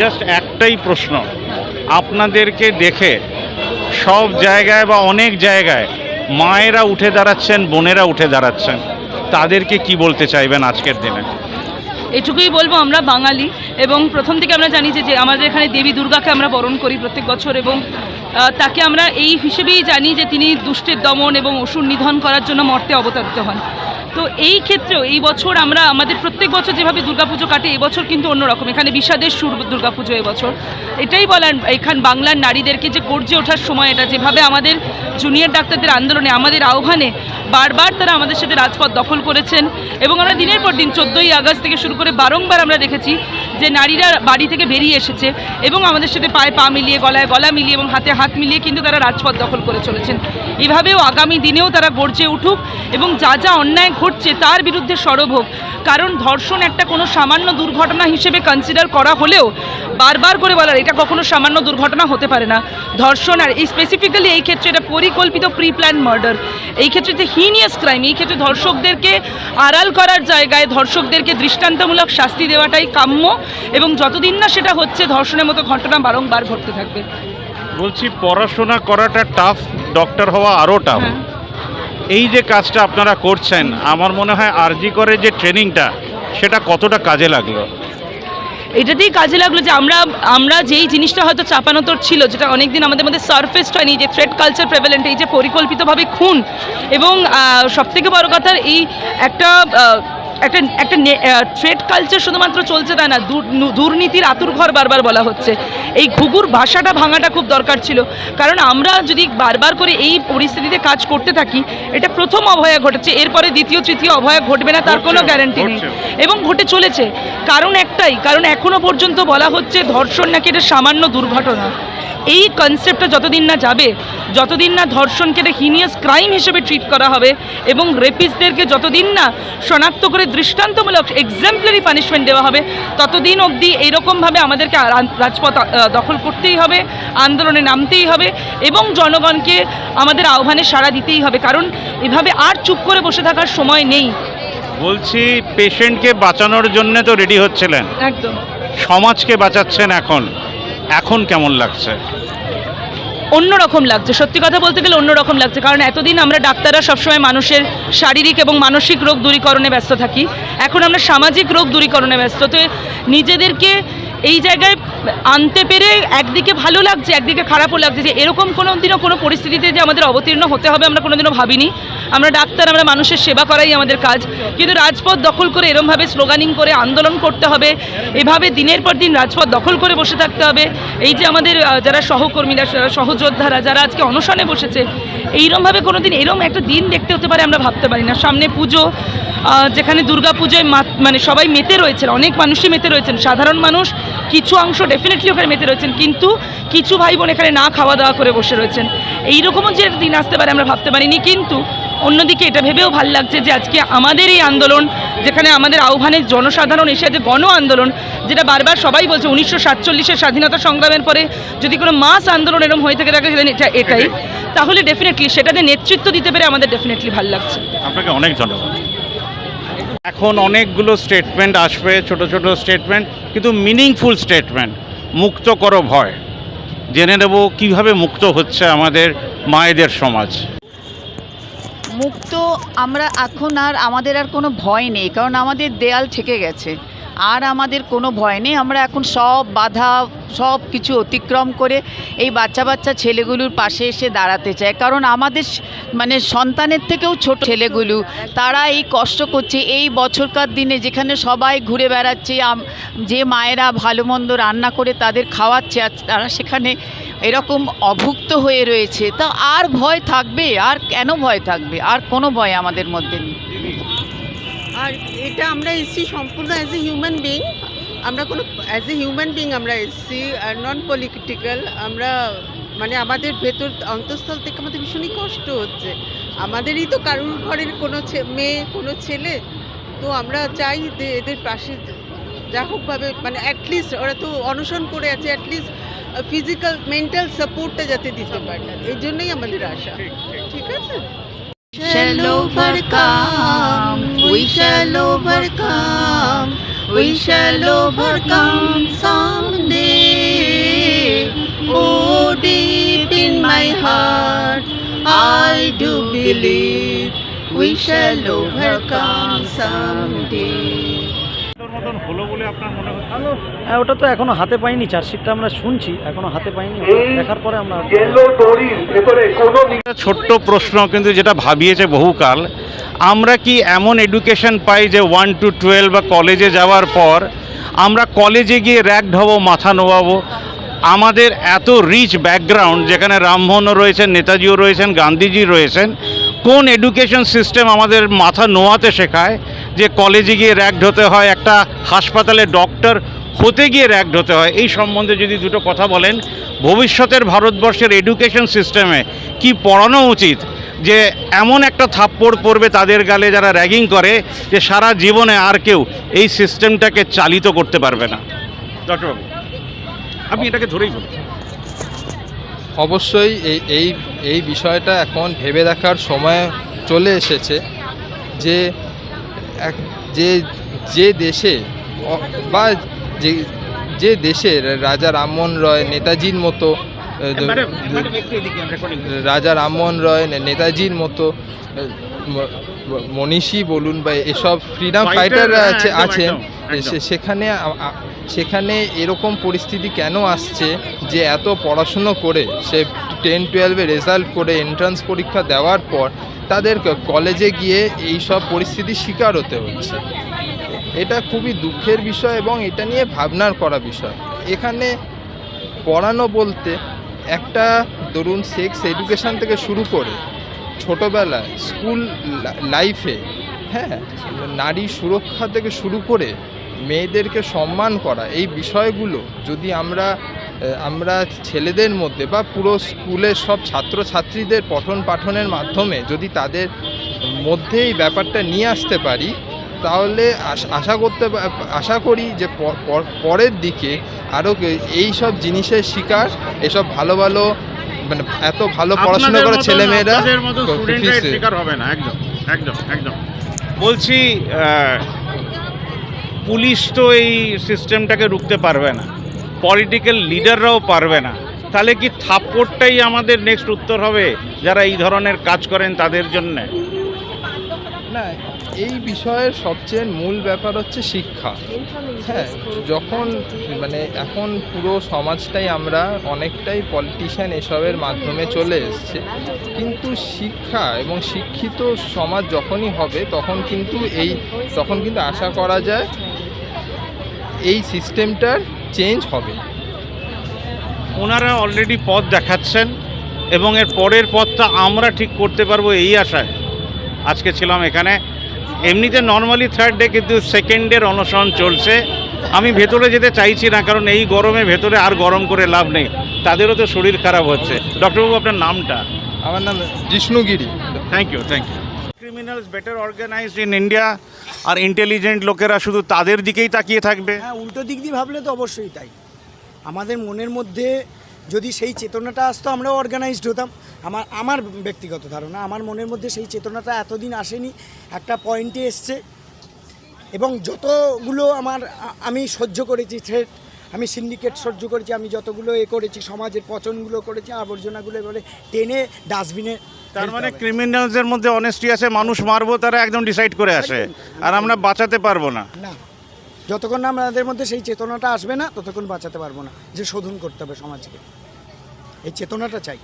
Just একটাই প্রশ্ন, আপনাদেরকে দেখে সব জায়গায় বা অনেক জায়গায় মায়েরা উঠে দাঁড়াচ্ছেন, বোনেরা উঠে দাঁড়াচ্ছেন, তাদেরকে কি বলতে চাইবেন আজকের দিনে? এটুকুই বলব আমরা বাঙালি এবং প্রথম থেকে আমরা জানি যে আমাদের এখানে দেবী দুর্গাকে আমরা বরণ করি প্রত্যেক বছর এবং তাকে আমরা এই হিসেবেই জানি যে তিনি দুষ্টের দমন এবং অসুর নিধন করার জন্য মর্তে অবতারিত হন। তো এই ক্ষেত্রেও এই বছর আমরা, আমাদের প্রত্যেক বছর যেভাবে দুর্গাপুজো কাটে এবছর কিন্তু অন্যরকম। এখানে বিষাদের সুর দুর্গাপুজো এবছর এটাই বলার, এখান বাংলার নারীদেরকে যে গর্জে ওঠার সময় এটা, যেভাবে আমাদের জুনিয়র ডাক্তারদের আন্দোলনে, আমাদের আহ্বানে বারবার তারা আমাদের সাথে রাজপথ দখল করেছেন। এবং আমরা দিনের পর দিন চোদ্দোই আগস্ট থেকে শুরু করে বারংবার আমরা দেখেছি যে নারীরা বাড়ি থেকে বেরিয়ে এসেছে এবং আমাদের সাথে পায়ে পা মিলিয়ে, গলায় গলা মিলিয়ে এবং হাতে হাত মিলিয়ে কিন্তু তারা রাজপথ দখল করে চলেছেন। এভাবেও আগামী দিনেও তারা গর্জে উঠুক এবং যা যা অন্যায় ঘটছে তার বিরুদ্ধে সরব হোক। কারণ ধর্ষণ একটা কোনো সামান্য দুর্ঘটনা হিসেবে কনসিডার করা হলেও বারবার করে বলার, এটা কখনো সামান্য দুর্ঘটনা হতে পারে না। ধর্ষণ আর এই স্পেসিফিক্যালি এই ক্ষেত্রে এটা পরিকল্পিত প্রি প্ল্যান মার্ডার এই ক্ষেত্রে যে হিনিয়াস ক্রাইম এই ক্ষেত্রে ধর্ষকদেরকে আড়াল করার জায়গায় ধর্ষকদেরকে দৃষ্টান্তমূলক শাস্তি দেওয়াটাই কাম্য। এবং যতদিন না সেটা হচ্ছে ধর্ষণের মতো ঘটনা বারংবার ঘটতে থাকবে। বলছি পড়াশোনা করাটা টাফ ডক্টর হওয়া আরও টাফ হ্যাঁ। এই যে কাজটা আপনারা করছেন আমার মনে হয় আরজি করে যে ট্রেনিংটা সেটা কতটা কাজে লাগল? এটাতেই কাজে লাগল যে আমরা আমরা যেই জিনিসটা হয়তো চাপানোতর ছিল যেটা অনেকদিন আমাদের মধ্যে সারফেসড হয়নি যে থ্রেড কালচার প্রেভেলেন্ট এই যে পরিকল্পিতভাবে খুন এবং সবথেকে বড় কথা এই একটা একটা একটা থ্রেড কালচার শুধুমাত্র চলছে তা না দূর- দুর্নীতির আতুর ঘর বারবার বলা হচ্ছে। এই ঘুঘুর ভাষাটা ভাঙাটা খুব দরকার ছিল। কারণ আমরা যদি বারবার করে এই পরিস্থিতিতে কাজ করতে থাকি এটা প্রথম অভয়া ঘটেছে এরপরে দ্বিতীয় তৃতীয় অভয়া ঘটবে না তার কোনো গ্যারান্টি নেই। এবং ঘটে চলেছে। কারণ একটাই কারণ এখনও পর্যন্ত বলা হচ্ছে ধর্ষণ নাকি এটা সামান্য দুর্ঘটনা। এই কনসেপ্টটা যতদিন না যাবে যতদিন না ধর্ষণকে একটা হিনিয়াস ক্রাইম হিসেবে ট্রিট করা হবে এবং রেপিসদেরকে যতদিন না শনাক্ত করে দৃষ্টান্তমূলক এক্সাম্পলারি পানিশমেন্ট দেওয়া হবে ততদিন অবধি এইরকমভাবে আমাদেরকে রাজপথ দখল করতেই হবে আন্দোলনে নামতেই হবে এবং জনগণকে আমাদের আহ্বানে সাড়া দিতেই হবে। কারণ এভাবে আর চুপ করে বসে থাকার সময় নেই। বলছি পেশেন্টকে বাঁচানোর জন্য তো রেডি হচ্ছিলেন। একদম। সমাজকে বাঁচাচ্ছেন এখন। এখন কেমন লাগছে? অন্যরকম লাগছে। সত্যি কথা বলতে গেলে অন্যরকম লাগছে। কারণ এতদিন আমরা ডাক্তাররা সবসময় মানুষের শারীরিক এবং মানসিক রোগ দূরীকরণে ব্যস্ত থাকি। এখন আমরা সামাজিক রোগ দূরীকরণে ব্যস্ত। তো নিজেদেরকে এই জায়গায় আনতে পেরে একদিকে ভালো লাগছে, একদিকে খারাপও লাগছে যে এরকম কোনো দিনও কোনো পরিস্থিতিতে যে আমাদের অবতীর্ণ হতে হবে আমরা কোনোদিনও ভাবিনি। আমরা ডাক্তার, আমরা মানুষের সেবা করাই আমাদের কাজ। কিন্তু রাজপথ দখল করে এরমভাবে স্লোগানিং করে আন্দোলন করতে হবে, এভাবে দিনের পর দিন রাজপথ দখল করে বসে থাকতে হবে। এই যে আমাদের যারা সহকর্মীরা, যারা সহযোদ্ধারা যারা আজকে অনশনে বসেছে, এইরমভাবে কোনো দিন এরম একটা দিন দেখতে হতে পারে আমরা ভাবতে পারি না। সামনে পুজো যেখানে দুর্গা পুজোয় মানে সবাই মেতে রয়েছেন, অনেক মানুষই মেতে রয়েছেন, সাধারণ মানুষ কিছু অংশ ডেফিনেটলি ওখানে মেতে রয়েছেন, কিন্তু কিছু ভাই বোন এখানে না খাওয়া দাওয়া করে বসে রয়েছেন। এইরকমও যে দিন আসতে পারে আমরা ভাবতে পারিনি, কিন্তু অন্যদিকে এটা ভেবেও ভালো লাগছে যে আজকে আমাদের এই আন্দোলন, যেখানে আমাদের আহ্বানে জনসাধারণ এসে যে গণ আন্দোলন, যেটা বারবার সবাই বলছে, উনিশশো সাতচল্লিশের স্বাধীনতা সংগ্রামের পরে যদি কোনো মাস আন্দোলন এরকম হয়ে থাকে থাকে এটা এটাই। তাহলে ডেফিনেটলি সেটাতে নেতৃত্ব দিতে পেরে আমাদের ডেফিনেটলি ভালো লাগছে। আপনাকে অনেক ধন্যবাদ। এখন অনেকগুলো স্টেটমেন্ট আসবে ছোট ছোট স্টেটমেন্ট কিন্তু মিনিংফুল স্টেটমেন্ট মুক্ত করো ভয়। জেনে নেব কীভাবে মুক্ত হচ্ছে আমাদের মায়েদের সমাজ। মুক্ত আমরা এখন আর আমাদের আর কোনো ভয় নেই কারণ আমাদের দেয়াল ঠেকে গেছে। আর আমাদের কোনো ভয় নেই। আমরা এখন সব বাধা, সব কিছু অতিক্রম করে এই বাচ্চা বাচ্চা ছেলেগুলোর পাশে এসে দাঁড়াতে চায় কারণ আমাদের মানে সন্তানের থেকেও ছোট ছেলেগুলো, তারা এই কষ্ট করছে। এই বছরকার দিনে যেখানে সবাই ঘুরে বেড়াচ্ছে যে মায়েরা ভালো মন্দ রান্না করে তাদের খাওয়াচ্ছে, আর তারা সেখানে এরকম অভুক্ত হয়ে রয়েছে। তা আর ভয় থাকবে, আর কেন ভয় থাকবে? আর কোনো ভয় আমাদের মধ্যে নেই। আর এটা আমরা এসছি সম্পূর্ণ অ্যাজ এ হিউম্যান বিং আমরা কোনো অ্যাজ এ হিউম্যান বিং আমরা এসছি, আর নন পলিটিক্যাল আমরা মানে আমাদের ভেতর অন্তঃস্থল থেকে আমাদের ভীষণই কষ্ট হচ্ছে। আমাদেরই তো কারুর ঘরের কোনো মেয়ে, কোনো ছেলে। তো আমরা চাই যে এদের পাশে যা হোকভাবে মানে অ্যাটলিস্ট ওরা তো অনশন করে আছে অ্যাটলিস্ট ফিজিক্যাল মেন্টাল সাপোর্টটা যাতে দিতে পারে। এই জন্যই আমাদের আশা। ঠিক আছে? We shall overcome. We shall overcome someday. Oh, deep in my heart, I do believe we shall overcome someday. হ্যাঁ ওটা তো এখনও হাতে পাইনি চার্জশিটটা আমরা শুনছি এখনও হাতে পাইনি দেখার পরে আমরা ছোট্ট প্রশ্ন কিন্তু যেটা ভাবিয়েছে বহুকাল আমরা কি এমন এডুকেশন পাই যে ওয়ান টু টুয়েলভ বা কলেজে যাওয়ার পর আমরা কলেজে গিয়ে র্যাকড হব, মাথা নোয়াবো? আমাদের এত রিচ ব্যাকগ্রাউন্ড যেখানে রামমোহনও রয়েছেন, নেতাজিও রয়েছেন, গান্ধীজি রয়েছেন, কোন এডুকেশন সিস্টেম আমাদের মাথা নোয়াতে শেখায় যে কলেজে গিয়ে র্যাকড হতে হয়, একটা হাসপাতালে ডক্টর হতে গিয়ে র্যাকড হতে হয়? এই সম্বন্ধে যদি দুটো কথা বলেন, ভবিষ্যতের ভারতবর্ষের এডুকেশন সিস্টেমে কি পড়ানো উচিত? যে এমন একটা থাপ্পড় পড়বে তাদের গালে যারা র্যাগিং করে যে সারা জীবনে আর কেউ এই সিস্টেমটাকে চালিত করতে পারবে না। ডক্টরবাবু, আপনি এটাকে ধরেই বলুন। অবশ্যই এই এই এই বিষয়টা এখন ভেবে দেখার সময় চলে এসেছে যে এক যে যে দেশে বা যে যে দেশে রাজা রামমোহন রয় নেতাজির মতো রাজা রামমোহন রয় নেতাজির মতো মনীষী বলুন বা এসব ফ্রিডম হ্যাঁ, আছে আছেন। সেখানে সেখানে এরকম পরিস্থিতি কেন আসছে যে এত পড়াশুনো করে সে টেন টুয়েলভে রেজাল্ট করে এন্ট্রান্স পরীক্ষা দেওয়ার পর তাদের কলেজে গিয়ে এই সব পরিস্থিতির শিকার হতে হচ্ছে। এটা খুবই দুঃখের বিষয় এবং এটা নিয়ে ভাবনার করা বিষয়। এখানে পড়ানো বলতে একটা, ধরুন সেক্স এডুকেশন থেকে শুরু করে ছোটোবেলায় স্কুল লাইফে হ্যাঁ নারী সুরক্ষা থেকে শুরু করে মেয়েদেরকে সম্মান করা, এই বিষয়গুলো যদি আমরা আমরা ছেলেদের মধ্যে বা পুরো স্কুলের সব ছাত্রছাত্রীদের পঠন পাঠনের মাধ্যমে যদি তাদের মধ্যে এই ব্যাপারটা নিয়ে আসতে পারি তাহলে আশা করতে আশা করি যে পরের দিকে আরও এই সব জিনিসের শিকার এসব ভালো ভালো মানে এত ভালো পড়াশোনা করে ছেলেমেয়েরা শিকার হবে না একদম একদম একদম। বলছি পুলিশ তো এই সিস্টেমটাকে রুখতে পারবে না পলিটিক্যাল লিডাররাও পারবে না। তাহলে কি থাপ্পড়টাই আমাদের নেক্সট উত্তর হবে যারা এই ধরনের কাজ করেন তাদের জন্যে? না, এই বিষয়ের সবচেয়ে মূল ব্যাপার হচ্ছে শিক্ষা। হ্যাঁ যখন মানে এখন পুরো সমাজটাই আমরা অনেকটাই পলিটিশিয়ান এসবের মাধ্যমে চলে এসছে, কিন্তু শিক্ষা এবং শিক্ষিত সমাজ যখনই হবে, তখন কিন্তু এই, তখন কিন্তু আশা করা যায় এই সিস্টেমটার চেঞ্জ হবে। ওনারা অলরেডি পথ দেখাচ্ছেন এবং এর পরের পথটা আমরা ঠিক করতে পারব এই আশায়। আজকে ছিলাম এখানে। এমনিতে নর্মালি থার্ড ডে কিন্তু সেকেন্ডের অনশন চলছে। আমি ভেতরে যেতে চাইছি না কারণ এই গরমে ভেতরে আর গরম করে লাভ নেই। তাদেরও তো শরীর খারাপ হচ্ছে। ডক্টরবাবু আপনার নামটা? আমার নাম Jishnugiri. Thank you thank you criminals better organized in India R intelligent লোকেরা শুধু তাদের দিকেই তাকিয়ে থাকবে। হ্যাঁ উল্টো দিক দিয়ে ভাবলে তো অবশ্যই তাই। আমাদের মনের মধ্যে যদি সেই চেতনাটা আসতো আমরাও অর্গানাইজড হতাম। আমার আমার ব্যক্তিগত ধারণা আমার মনের মধ্যে সেই চেতনাটা এতদিন আসেনি একটা পয়েন্টে এসছে। এবং যতগুলো আমার আমি সহ্য করেছি থ্রেট আমি সিন্ডিকেট সহ্য করেছি আমি যতগুলো এ করেছি সমাজের পচনগুলো করেছি আবর্জনাগুলো এবারে টেনে ডাস্টবিনে তার মানে ক্রিমিনালসের মধ্যে অনেস্টি আছে মানুষ মারবো তারা একদম ডিসাইড করে আসে। আর আমরা বাঁচাতে পারব না। না। যতক্ষণ না আমাদের মধ্যে সেই চেতনাটা আসবে না ততক্ষণ বাঁচাতে পারব না যে শোধন করতে হবে সমাজকে। এই চেতনাটা চাই।